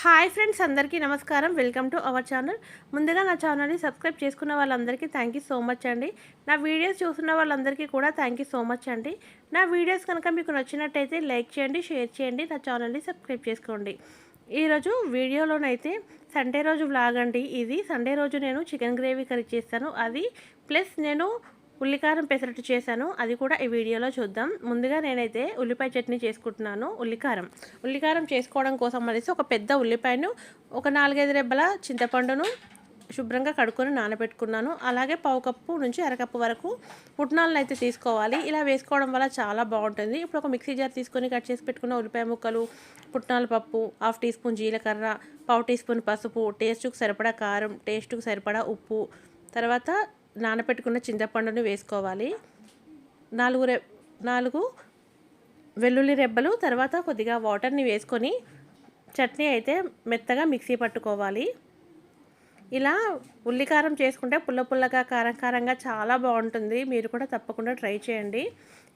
Hi friends అందరికీ నమస్కారం. Welcome to our channel. ముందుగా నా ఛానల్ని సబ్స్క్రైబ్ చేసుకున్న వాళ్ళందరికీ థ్యాంక్ యూ సో మచ్ అండి. నా వీడియోస్ చూస్తున్న వాళ్ళందరికీ కూడా థ్యాంక్ యూ సో మచ్ అండి. నా వీడియోస్ కనుక మీకు నచ్చినట్టయితే లైక్ చేయండి షేర్ చేయండి నా ఛానల్ని సబ్స్క్రైబ్ చేసుకోండి. ఈరోజు వీడియోలోనైతే సండే రోజు వ్లాగ్ అండి ఇది. సండే రోజు నేను చికెన్ గ్రేవీ కర్రీ చేస్తాను. అది ప్లస్ నేను ఉల్లికారం పెసరట్టు చేశాను. అది కూడా ఈ వీడియోలో చూద్దాం. ముందుగా నేనైతే ఉల్లిపాయ చట్నీ చేసుకుంటున్నాను. ఉల్లికారం. ఉల్లికారం చేసుకోవడం కోసం అనేసి ఒక పెద్ద ఉల్లిపాయను ఒక నాలుగైదు రెబ్బల చింతపండును శుభ్రంగా కడుక్కొని నానబెట్టుకున్నాను. అలాగే పావు కప్పు నుంచి అరకప్పు వరకు పుట్నాలను అయితే తీసుకోవాలి. ఇలా వేసుకోవడం వల్ల చాలా బాగుంటుంది. ఇప్పుడు ఒక మిక్సీ జార్ తీసుకొని కట్ చేసి పెట్టుకున్న ఉల్లిపాయ ముక్కలు పుట్నాల పప్పు హాఫ్ టీ స్పూన్ జీలకర్ర పావు టీ స్పూన్ పసుపు టేస్ట్కు సరిపడా కారం టేస్ట్కి సరిపడా ఉప్పు తర్వాత నానబెట్టుకున్న చింతపండుని వేసుకోవాలి. నాలుగు రె నాలుగు వెల్లుల్లి రెబ్బలు తర్వాత కొద్దిగా వాటర్ని వేసుకొని చట్నీ అయితే మెత్తగా మిక్సీ పట్టుకోవాలి. ఇలా ఉల్లికారం చేసుకుంటే పుల్ల పుల్లగా కారం కారంగా చాలా బాగుంటుంది. మీరు కూడా తప్పకుండా ట్రై చేయండి.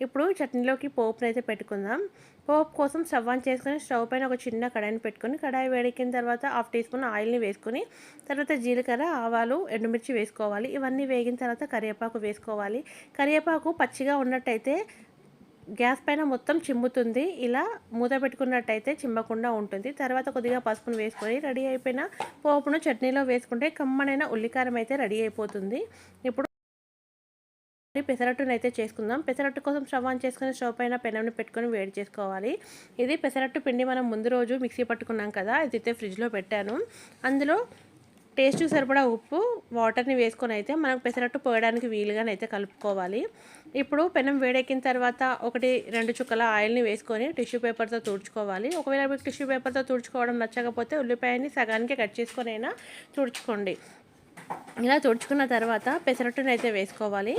ఇప్పుడు చట్నీలోకి పోపుని అయితే పెట్టుకుందాం. పోపు కోసం స్టవ్ ఆన్ చేసుకొని స్టవ్ పైన ఒక చిన్న కడాయిని పెట్టుకొని కడాయి వేడెక్కిన తర్వాత హాఫ్ టీ స్పూన్ ఆయిల్ని వేసుకొని తర్వాత జీలకర్ర ఆవాలు ఎండుమిర్చి వేసుకోవాలి. ఇవన్నీ వేగిన తర్వాత కరివేపాకు వేసుకోవాలి. కరివేపాకు పచ్చిగా ఉన్నట్టయితే గ్యాస్ పైన మొత్తం చిమ్ముతుంది. ఇలా మూత పెట్టుకున్నట్టయితే చిమ్మకుండా ఉంటుంది. తర్వాత కొద్దిగా పసుపును వేసుకొని రెడీ అయిపోయిన పోపును చట్నీలో వేసుకుంటే కమ్మనైన ఉల్లికారం అయితే రెడీ అయిపోతుంది. ఇప్పుడు పెసరట్టును అయితే చేసుకుందాం. పెసరట్టు కోసం స్టవ్ ఆన్ చేసుకుని స్టవ్ పైన పెనంని పెట్టుకొని వేడి చేసుకోవాలి. ఇది పెసరట్టు పిండి మనం ముందు రోజు మిక్సీ పట్టుకున్నాం కదా ఇది అయితే ఫ్రిడ్జ్లో పెట్టాను. అందులో టేస్ట్ సరిపడా ఉప్పు వాటర్ని వేసుకొని అయితే మనకు పెసరట్టు పోయడానికి వీలుగానైతే కలుపుకోవాలి. ఇప్పుడు పెనం వేడెక్కిన తర్వాత ఒకటి రెండు చుక్కల ఆయిల్ని వేసుకొని టిష్యూ పేపర్తో తుడుచుకోవాలి. ఒకవేళ మీకు టిష్యూ పేపర్తో తుడుచుకోవడం నచ్చకపోతే ఉల్లిపాయని సగానికి కట్ చేసుకొని అయినా తుడుచుకోండి. ఇలా తుడుచుకున్న తర్వాత పెసరట్టును అయితే వేసుకోవాలి.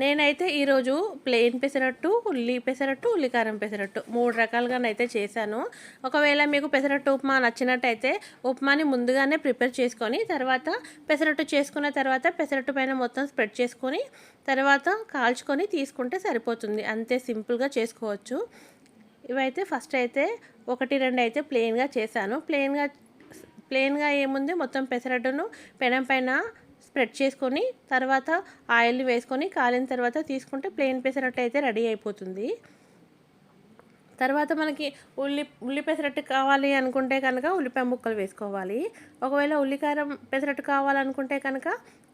నేనైతే ఈరోజు ప్లెయిన్ పెసరట్టు ఉల్లి పెసరట్టు ఉల్లికారం పెసరట్టు మూడు రకాలుగానైతే చేశాను. ఒకవేళ మీకు పెసరట్టు ఉప్మా నచ్చినట్టయితే ఉప్మాని ముందుగానే ప్రిపేర్ చేసుకొని తర్వాత పెసరట్టు చేసుకున్న తర్వాత పెసరట్టు పైన మొత్తం స్ప్రెడ్ చేసుకొని తర్వాత కాల్చుకొని తీసుకుంటే సరిపోతుంది. అంతే సింపుల్గా చేసుకోవచ్చు. ఇవైతే ఫస్ట్ అయితే ఒకటి రెండు అయితే ప్లెయిన్గా చేశాను. ప్లెయిన్గా ప్లెయిన్గా ఏముంది? మొత్తం పెసరట్టును పెనం పైన స్ప్రెడ్ చేసుకొని తర్వాత ఆయిల్ వేసుకొని కాలిన తర్వాత తీసుకుంటే ప్లెయిన్ పెసరట్టు అయితే రెడీ అయిపోతుంది. తర్వాత మనకి ఉల్లి ఉల్లి పెసరట్టు కావాలి అనుకుంటే కనుక ఉల్లిపాయ ముక్కలు వేసుకోవాలి. ఒకవేళ ఉల్లికారం పెసరట్టు కావాలనుకుంటే కనుక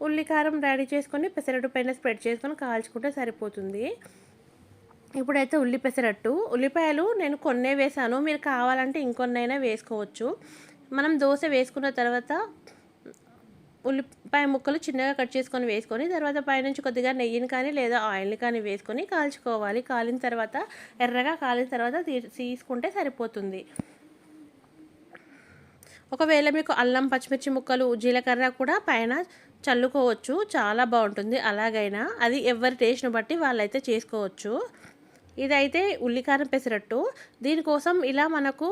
ఉల్లికారం రెడీ చేసుకొని పెసరట్టు పైన స్ప్రెడ్ చేసుకొని కాల్చుకుంటే సరిపోతుంది. ఇప్పుడైతే ఉల్లి పెసరట్టు. ఉల్లిపాయలు నేను కొన్నే వేసాను. మీరు కావాలంటే ఇంకొన్నైనా వేసుకోవచ్చు. మనం దోశ వేసుకున్న తర్వాత ఉల్లిపాయ ముక్కలు చిన్నగా కట్ చేసుకొని వేసుకొని తర్వాత పైనుంచి కొద్దిగా నెయ్యిని కానీ లేదా ఆయిల్ని కానీ వేసుకొని కాల్చుకోవాలి. కాలిన తర్వాత ఎర్రగా కాలిన తర్వాత తీసుకుంటే సరిపోతుంది. ఒకవేళ మీకు అల్లం పచ్చిమిర్చి ముక్కలు జీలకర్ర కూడా పైన చల్లుకోవచ్చు. చాలా బాగుంటుంది. అలాగైనా అది ఎవరి టేస్ట్ని బట్టి వాళ్ళైతే చేసుకోవచ్చు. ఇదైతే ఉల్లికారం పెసరట్టు. దీనికోసం ఇలా మనకు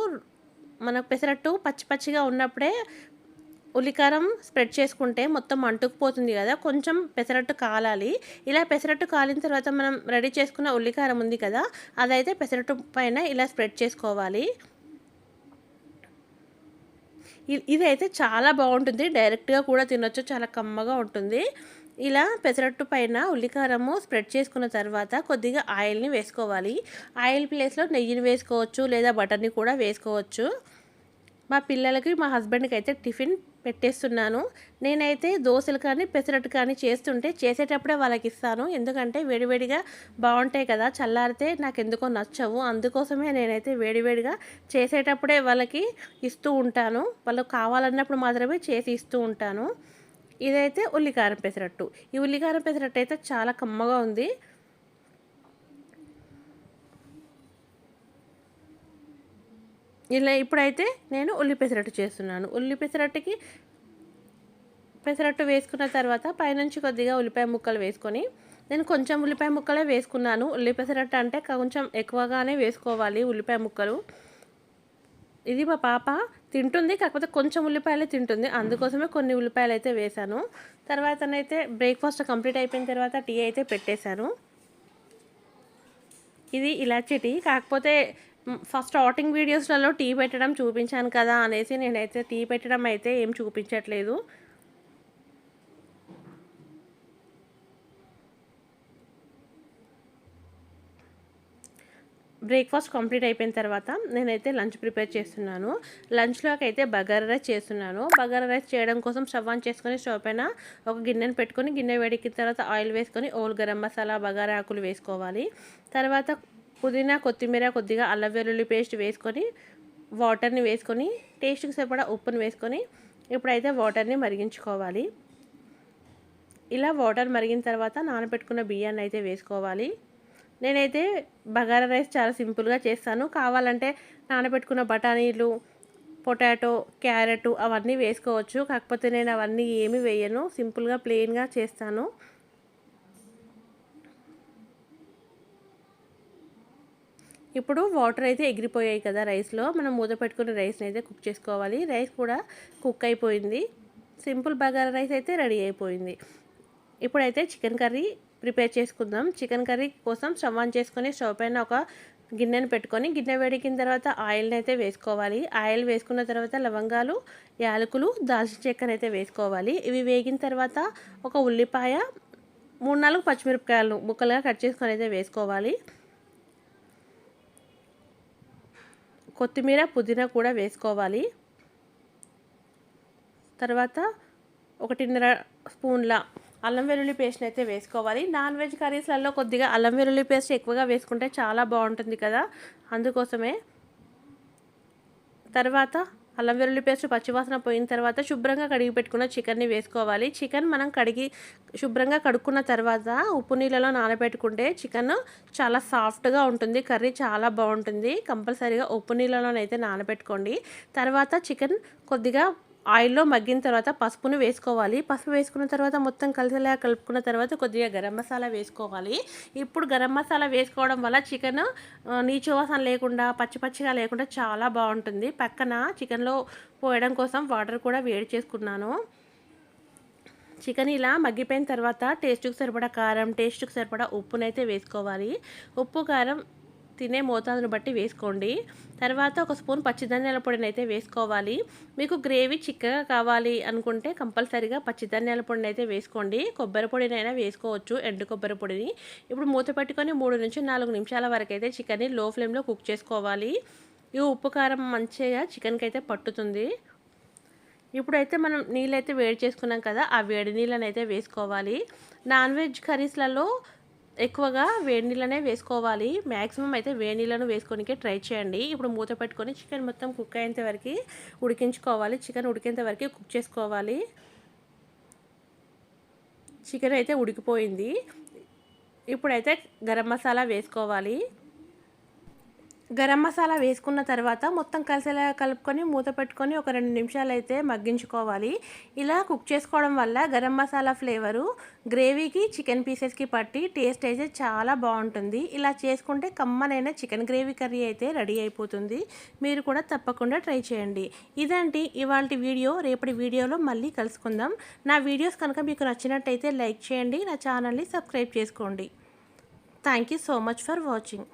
మనకు పెసరట్టు పచ్చి పచ్చిగా ఉన్నప్పుడే ఉల్లికారం స్ప్రెడ్ చేసుకుంటే మొత్తం అంటుకుపోతుంది కదా. కొంచెం పెసరట్టు కాలాలి. ఇలా పెసరట్టు కాలిన తర్వాత మనం రెడీ చేసుకున్న ఉల్లికారం ఉంది కదా అదైతే పెసరట్టు పైన ఇలా స్ప్రెడ్ చేసుకోవాలి. ఇది అయితే చాలా బాగుంటుంది. డైరెక్ట్గా కూడా తినొచ్చు. చాలా కమ్మగా ఉంటుంది. ఇలా పెసరట్టు పైన ఉల్లికారము స్ప్రెడ్ చేసుకున్న తర్వాత కొద్దిగా ఆయిల్ని వేసుకోవాలి. ఆయిల్ ప్లేస్లో నెయ్యిని వేసుకోవచ్చు లేదా బటర్ని కూడా వేసుకోవచ్చు. మా పిల్లలకి మా హస్బెండ్కి అయితే టిఫిన్ పెట్టేస్తున్నాను. నేనైతే దోశలు కానీ పెసరట్టు కానీ చేస్తుంటే చేసేటప్పుడే వాళ్ళకి ఇస్తాను ఎందుకంటే వేడివేడిగా బాగుంటాయి కదా చల్లారితే నాకు ఎందుకో నచ్చవు. అందుకోసమే నేనైతే వేడివేడిగా చేసేటప్పుడే వాళ్ళకి ఇస్తూ ఉంటాను. వాళ్ళకి కావాలన్నప్పుడు మాత్రమే చేసి ఇస్తూ ఉంటాను. ఇదైతే ఉల్లికారం పెసరట్టు. ఈ ఉల్లికారం పెసరట్టు అయితే చాలా కమ్మగా ఉంది. ఇలా ఇప్పుడైతే నేను ఉల్లి పెసరట్టు చేస్తున్నాను. ఉల్లి పెసరట్టుకి పెసరట్టు వేసుకున్న తర్వాత పైనుంచి కొద్దిగా ఉల్లిపాయ ముక్కలు వేసుకొని నేను కొంచెం ఉల్లిపాయ ముక్కలే వేసుకున్నాను. ఉల్లి పెసరట్టు అంటే కొంచెం ఎక్కువగానే వేసుకోవాలి ఉల్లిపాయ ముక్కలు. ఇది మా పాప తింటుంది కాకపోతే కొంచెం ఉల్లిపాయలే తింటుంది. అందుకోసమే కొన్ని ఉల్లిపాయలు అయితే వేశాను. తర్వాతనైతే బ్రేక్ఫాస్ట్ కంప్లీట్ అయిపోయిన తర్వాత టీ అయితే పెట్టేశాను. ఇది ఇలాచి టీ. కాకపోతే ఫస్ట్ స్టార్టింగ్ వీడియోస్లలో టీ పెట్టడం చూపించాను కదా అనేసి నేనైతే టీ పెట్టడం అయితే ఏం చూపించట్లేదు. బ్రేక్ఫాస్ట్ కంప్లీట్ అయిపోయిన తర్వాత నేనైతే లంచ్ ప్రిపేర్ చేస్తున్నాను. లంచ్లోకి అయితే బగారా రైస్ చేస్తున్నాను. బగారా రైస్ చేయడం కోసం స్టవ్ ఆన్ చేసుకొని స్టవ్ పైన ఒక గిన్నెను పెట్టుకొని గిన్నె వేడికిన తర్వాత ఆయిల్ వేసుకొని ఓల్ గరం మసాలా బగారా ఆకులు వేసుకోవాలి. తర్వాత పుదీనా కొత్తిమీర కొద్దిగా అల్లం వెల్లుల్లి పేస్ట్ వేసుకొని వాటర్ని వేసుకొని టేస్ట్కి సరిపడా ఉప్పుని వేసుకొని ఇప్పుడైతే వాటర్ని మరిగించుకోవాలి. ఇలా వాటర్ మరిగిన తర్వాత నానబెట్టుకున్న బియ్యాన్ని అయితే వేసుకోవాలి. నేనైతే బగారా రైస్ చాలా సింపుల్గా చేస్తాను. కావాలంటే నానబెట్టుకున్న బఠానీలు పొటాటో క్యారెట్ అవన్నీ వేసుకోవచ్చు. కాకపోతే నేను అవన్నీ ఏమి వేయను. సింపుల్గా ప్లెయిన్గా చేస్తాను. ఇప్పుడు వాటర్ అయితే ఎగిరిపోయాయి కదా రైస్లో. మనం మూత పెట్టుకున్న రైస్ని అయితే కుక్ చేసుకోవాలి. రైస్ కూడా కుక్ అయిపోయింది. సింపుల్ బగారా రైస్ అయితే రెడీ అయిపోయింది. ఇప్పుడైతే చికెన్ కర్రీ ప్రిపేర్ చేసుకుందాం. చికెన్ కర్రీ కోసం స్టవ్ ఆన్ చేసుకొని స్టవ్ పైన ఒక గిన్నెను పెట్టుకొని గిన్నె వేడికిన తర్వాత ఆయిల్ని అయితే వేసుకోవాలి. ఆయిల్ వేసుకున్న తర్వాత లవంగాలు యాలకులు దాల్చిన చెక్కను అయితే వేసుకోవాలి. ఇవి వేగిన తర్వాత ఒక ఉల్లిపాయ మూడు నాలుగు పచ్చిమిరపకాయలు ముక్కలుగా కట్ చేసుకొని అయితే వేసుకోవాలి. కొత్తిమీర పుదీనా కూడా వేసుకోవాలి. తర్వాత ఒకటిన్నర స్పూన్ల అల్లం వెల్లుల్లి పేస్ట్ని అయితే వేసుకోవాలి. నాన్ వెజ్ కర్రీస్లలో కొద్దిగా అల్లం వెల్లుల్లి పేస్ట్ ఎక్కువగా వేసుకుంటే చాలా బాగుంటుంది కదా. అందుకోసమే తర్వాత అల్లం వెల్లుల్లి పేస్ట్ పచ్చివాసన పోయిన తర్వాత శుభ్రంగా కడిగి పెట్టుకున్న చికెన్ని వేసుకోవాలి. చికెన్ మనం కడిగి శుభ్రంగా కడుక్కున్న తర్వాత ఉప్పు నీళ్ళలో నానబెట్టుకుంటే చికెన్ చాలా సాఫ్ట్గా ఉంటుంది. కర్రీ చాలా బాగుంటుంది. కంపల్సరీగా ఉప్పు నీళ్ళలోనైతే నానబెట్టుకోండి. తర్వాత చికెన్ కొద్దిగా ఆయిల్లో మగ్గిన తర్వాత పసుపును వేసుకోవాలి. పసుపు వేసుకున్న తర్వాత మొత్తం కలిసేలా కలుపుకున్న తర్వాత కొద్దిగా గరం మసాలా వేసుకోవాలి. ఇప్పుడు గరం మసాలా వేసుకోవడం వల్ల చికెన్ నీచు వాసన లేకుండా పచ్చి పచ్చిగా లేకుండా చాలా బాగుంటుంది. పక్కన చికెన్లో పోయడం కోసం వాటర్ కూడా వేడి చేసుకున్నాను. చికెన్ ఇలా మగ్గిపోయిన తర్వాత టేస్ట్కి సరిపడా కారం టేస్ట్కి సరిపడా ఉప్పునైతే వేసుకోవాలి. ఉప్పు కారం తినే మోతాదును బట్టి వేసుకోండి. తర్వాత ఒక స్పూన్ పచ్చిధనియాల పొడిని అయితే వేసుకోవాలి. మీకు గ్రేవీ చిక్కగా కావాలి అనుకుంటే కంపల్సరీగా పచ్చిధనియాల పొడిని అయితే వేసుకోండి. కొబ్బరి పొడినైనా వేసుకోవచ్చు ఎండు కొబ్బరి పొడిని. ఇప్పుడు మూత పెట్టుకొని మూడు నుంచి నాలుగు నిమిషాల వరకు అయితే చికెన్ని లో ఫ్లేమ్లో కుక్ చేసుకోవాలి. ఈ ఉప్పు కారం మంచిగా చికెన్కి అయితే పట్టుతుంది. ఇప్పుడైతే మనం నీళ్ళైతే వేడి చేసుకున్నాం కదా ఆ వేడి నీళ్ళని అయితే వేసుకోవాలి. నాన్ వెజ్ కర్రీస్లలో ఎక్కువగా వేడి నీళ్ళనే వేసుకోవాలి. మ్యాక్సిమం అయితే వేడి నీళ్ళను వేసుకోనికే ట్రై చేయండి. ఇప్పుడు మూత పెట్టుకొని చికెన్ మొత్తం కుక్ అయ్యేంత వరకు ఉడికించుకోవాలి. చికెన్ ఉడికేంత వరకు కుక్ చేసుకోవాలి. చికెన్ అయితే ఉడికిపోయింది. ఇప్పుడైతే గరం మసాలా వేసుకోవాలి. గరం మసాలా వేసుకున్న తర్వాత మొత్తం కలిసేలా కలుపుకొని మూత పెట్టుకొని ఒక రెండు నిమిషాలు అయితే మగ్గించుకోవాలి. ఇలా కుక్ చేసుకోవడం వల్ల గరం మసాలా ఫ్లేవరు గ్రేవీకి చికెన్ పీసెస్కి పట్టి టేస్ట్ అయితే చాలా బాగుంటుంది. ఇలా చేసుకుంటే కమ్మనైన చికెన్ గ్రేవీ కర్రీ అయితే రెడీ అయిపోతుంది. మీరు కూడా తప్పకుండా ట్రై చేయండి. ఇదండి ఇవాళ వీడియో. రేపటి వీడియోలో మళ్ళీ కలుసుకుందాం. నా వీడియోస్ కనుక మీకు నచ్చినట్టయితే లైక్ చేయండి. నా ఛానల్ని సబ్స్క్రైబ్ చేసుకోండి. Thank you so much for watching.